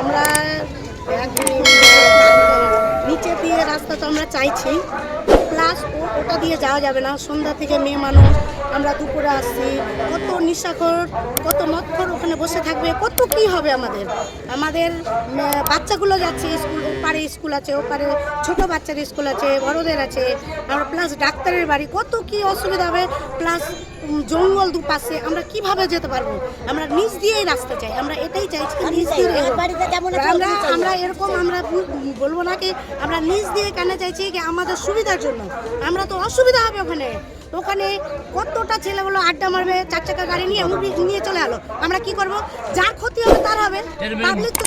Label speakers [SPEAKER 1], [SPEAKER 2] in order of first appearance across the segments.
[SPEAKER 1] আমরা নিচে দিয়ে রাস্তা তো আমরা চাইছি। প্লাস ও ওটা দিয়ে যাওয়া যাবে না। সন্ধ্যা থেকে মেয়ে মানুষ, আমরা দুপুরে আসছি। কত নিশাখর, কত মৎখর ওখানে বসে থাকবে, কত কি হবে আমাদের? আমাদের বাচ্চাগুলো যাচ্ছে স্কুল ওপারে স্কুল আছে ওপারে ছোট বাচ্চার স্কুল আছে, বড়দের আছে। আর প্লাস ডাক্তারের বাড়ি, কত কি অসুবিধা হবে? প্লাস জঙ্গল দুপাশে আমরা কীভাবে যেতে পারব? আমরা নিচ দিয়েই রাস্তা চাই। আমরা এটাই চাইছি নিচ দিয়ে আমরা আমরা এরকম আমরা বলব না কি আমরা নিজ দিয়ে কেন চাইছি কি আমাদের সুবিধার জন্য? আমরা তো অসুবিধা হবে ওখানে। ওখানে কতটা ছেলেগুলো আড্ডা মারবে চার চাকা গাড়ি নিয়ে নিয়ে চলে এলো। আমরা কি করব? যার ক্ষতি হবে তার হবে। পাবলিক তো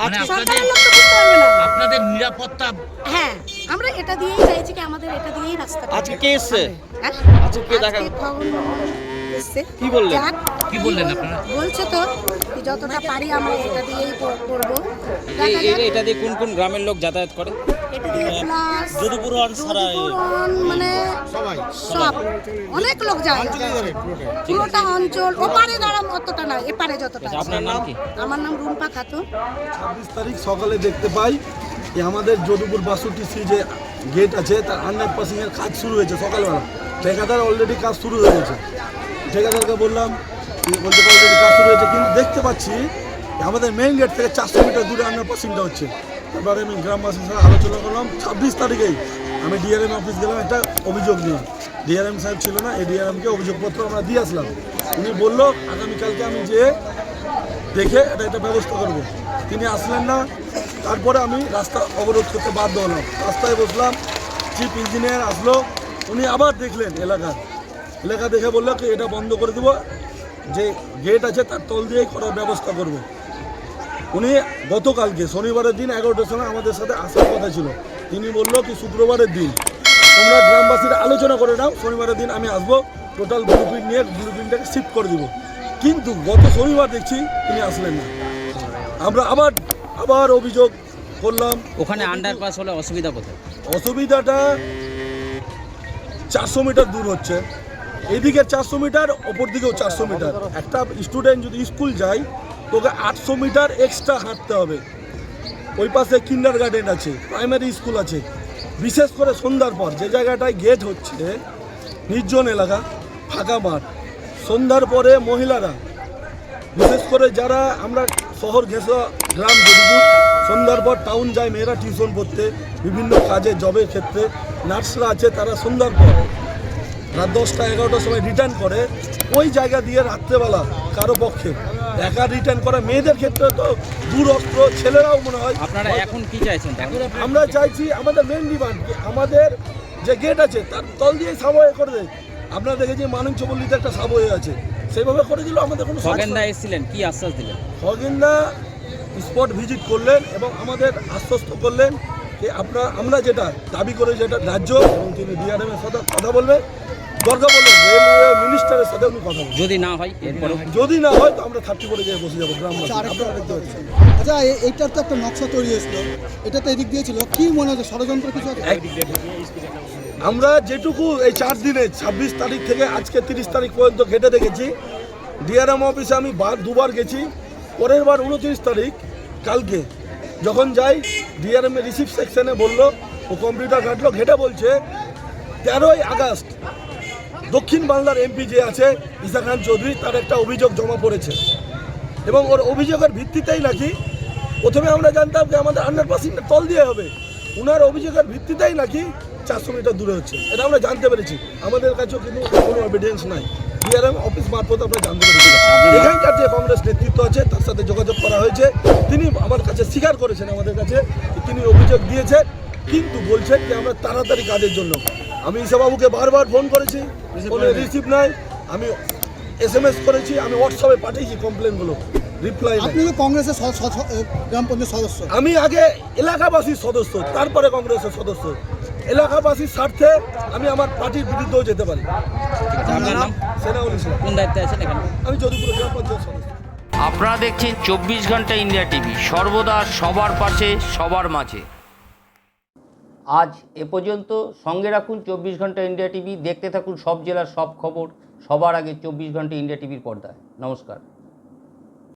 [SPEAKER 2] মানে
[SPEAKER 1] সরকারের লোক তো বুঝতে পারবে না।
[SPEAKER 2] আপনাদের নিরাপত্তা
[SPEAKER 1] হ্যাঁ। আমরা এটা দিয়েই চাইছি কি আমাদের এটা দিয়েই রাস্তা
[SPEAKER 3] আজকে কে এসছে?
[SPEAKER 1] হ্যাঁ?
[SPEAKER 3] আজকে কে দেখা-
[SPEAKER 1] এসছে।
[SPEAKER 3] কি বললেন?
[SPEAKER 2] কি বললেন আপনারা?
[SPEAKER 1] বলছে তো কি যতটা পারি আমরা এটা দিয়েই কর- করব।
[SPEAKER 3] এটা দিয়ে কোন কোন গ্রামের লোক যাতায়াত করে যদুপুরন সারাই।
[SPEAKER 1] মানে সব। অনেক লোক যায়। পুরোটা অঞ্চল ওপারে দাঁড়াম অতটা না এপারে যতটা
[SPEAKER 3] আপনার নাম কি?
[SPEAKER 1] আমার নাম রুম্পা খাতুন।
[SPEAKER 4] ছাব্বিশ তারিখ সকালে দেখতে পাই যে আমাদের যদুপুর বাষট্টি সি যে গেট আছে তার আন্ডার পাসিংয়ের কাজ শুরু হয়েছে সকালবেলা। ঠিকাদার অলরেডি কাজ শুরু হয়ে গেছে। ঠিকাদারকে বললাম বলতে অলরেডি কাজ শুরু হয়েছে কিন্তু দেখতে পাচ্ছি আমাদের মেইন গেট থেকে চারশো মিটার দূরে আন্ডার পাসিংটা হচ্ছে। তারপরে আমি গ্রামবাসীর সাথে আলোচনা করলাম। ছাব্বিশ তারিখেই আমি ডিআরএম অফিস গেলাম, একটা অভিযোগ নিয়ে। ডিআরএম সাহেব ছিল না, এই ডিআরএমকে অভিযোগপত্র আমরা দিয়ে আসলাম। উনি বলল, আগামীকালকে আমি যেয়ে দেখে এটা একটা ব্যবস্থা করব। তিনি আসলেন না। তারপরে আমি রাস্তা অবরোধ করতে বাধ্য হলাম। রাস্তায় বসলাম, চিফ ইঞ্জিনিয়ার আসলো, উনি আবার দেখলেন এলাকা। এলাকা দেখে বলল কি এটা বন্ধ করে দেবো। যে গেট আছে, তার তল দিয়েই করার ব্যবস্থা করব। উনি গতকালকে শনিবারের দিন এগারোটার সময় আমাদের সাথে আসার কথা ছিল। তিনি বলল কি শুক্রবারের দিন। তোমরা গ্রামবাসীরা আলোচনা করে নাও শনিবারের দিন আমি আসব টোটাল ব্লু প্রিন্ট নিয়ে ব্লু প্রিন্টটাকে শিফট করে দিব। কিন্তু গত শনিবার দেখছি তিনি আসলেন না। আমরা আবার আবার অভিযোগ করলাম।
[SPEAKER 3] ওখানে আন্ডারপাস হলে অসুবিধা কোথায়?
[SPEAKER 4] অসুবিধাটা চারশো মিটার দূর হচ্ছে। এদিকে চারশো মিটার অপর দিকেও চারশো মিটার। একটা স্টুডেন্ট যদি স্কুল যায় তোকে আটশো মিটার এক্সট্রা হাঁটতে হবে। ওই পাশে কিন্ডার গার্ডেন আছে প্রাইমারি স্কুল আছে। বিশেষ করে সন্ধ্যার পর, যে জায়গাটায় গেট হচ্ছে, নির্জন এলাকা, ফাঁকা মাঠ। সন্ধ্যার পরে মহিলারা, বিশেষ করে যারা আমরা শহর ঘেঁষা গ্রাম যদুপুর সন্ধ্যার পর টাউন যায় মেয়েরা টিউশন পড়তে, বিভিন্ন কাজে জবের ক্ষেত্রে। নার্সরা আছে, তারা সন্ধ্যার পর রাত দশটা এগারোটার সময় রিটার্ন করে ওই জায়গা দিয়ে রাত্রেবেলা কারও পক্ষে। একা রিটার্ন করা মেয়েদের ক্ষেত্রে তো দূরস্ত্র ছেলেরাও মনে হয়
[SPEAKER 3] আপনারা এখন কি চাইছেন
[SPEAKER 4] আমরা চাইছি আমাদের মেন ডিমান্ড আমাদের যে গেট আছে তার তল দিয়ে সাবওয়ে করে দেয়। আপনারা দেখেছি মানুষ চবল্লিতে একটা সাবওয়ে আছে। সেইভাবে করে দিল আমাদের কোনো
[SPEAKER 3] খগেনদা এসেছিলেন কি আশ্বাস দিলেন?
[SPEAKER 4] খগেনদা স্পট ভিজিট করলেন এবং আমাদের আশ্বস্ত করলেন আপনার আমরা যেটা দাবি করে যেটা রাজ্য এবং তিনি ডিআরএম এর সাথে কথা বলবেন দরকার বলবেন রেলওয়ে মিনিস্টারের সাথে উনি কথা বলবেন
[SPEAKER 3] যদি না হয় এরপরে
[SPEAKER 4] যদি না হয় তো আমরা থার্টি করে গিয়ে বসে যাব পাচ্ছেন।
[SPEAKER 5] আচ্ছা এইটার তো একটা নকশা তৈরি হয়েছিল। এটা তো এদিক দিয়ে ছিল। কি মনে হচ্ছে? ষড়যন্ত্র কিছু আছে?
[SPEAKER 4] আমরা যেটুকু এই চার দিনে ছাব্বিশ তারিখ থেকে আজকে তিরিশ তারিখ পর্যন্ত ঘেটে দেখেছি। ডিআরএম অফিসে আমি বার দুবার গেছি। পরের বার উনত্রিশ তারিখ কালকে। যখন যাই ডিআরএম এর রিসিভ সেকশনে বলল, ও কম্পিউটার ঘাটলো ঘেটে বলছে, তেরোই আগস্ট দক্ষিণ বাংলার এমপি যে আছে ইসা খান চৌধুরী, তার একটা অভিযোগ জমা পড়েছে। এবং ওর অভিযোগের ভিত্তিতেই নাকি প্রথমে আমরা জানতাম যে আমাদের আন্ডার পাসিংটা তল দিয়ে হবে। ওনার অভিযোগের ভিত্তিতেই নাকি চারশো মিটার দূরে হচ্ছে। এটা আমরা জানতে পেরেছি। আমাদের কাছেও কিন্তু কোনো এভিডেন্স নাই। ডিআরএম অফিস মারফত আমরা জানতে পেরেছি এখানকার যে কংগ্রেস নেতৃত্ব আছে তার সাথে যোগাযোগ করা হয়েছে। তিনি আমার কাছে স্বীকার করেছেন আমাদের কাছে তিনি অভিযোগ দিয়েছেন কিন্তু বলছেন যে আমরা তাড়াতাড়ি কাজের জন্য। আমি ঈশাবাবুকে বারবার ফোন করেছি ফোনে রিসিভ নাই। আমি এস এম এস করেছি আমি হোয়াটসঅ্যাপে পাঠিয়েছি কমপ্লেনগুলো রিপ্লাই
[SPEAKER 5] আপনি তো কংগ্রেসের গ্রাম পঞ্চায়েত সদস্য।
[SPEAKER 4] আমি আগে এলাকাবাসীর সদস্য তারপরে কংগ্রেসের সদস্য। এলাকাবাসীর স্বার্থে আমি আমার পার্টির বিরুদ্ধেও যেতে পারি। সেনাউল ইসলাম।
[SPEAKER 3] কোন দায়িত্বে আছেন এখানে?
[SPEAKER 4] আমি যদুপুর গ্রাম পঞ্চায়েত সদস্য।
[SPEAKER 6] আপনারা দেখছেন চব্বিশ ঘণ্টা ইন্ডিয়া টিভি সর্বদা সবার পাশে সবার মাঝে। আজ এ পর্যন্ত সঙ্গে রাখুন চব্বিশ ঘণ্টা ইন্ডিয়া টিভি দেখতে থাকুন সব জেলার সব খবর সবার আগে চব্বিশ ঘণ্টা ইন্ডিয়া টিভির পর্দায়। নমস্কার।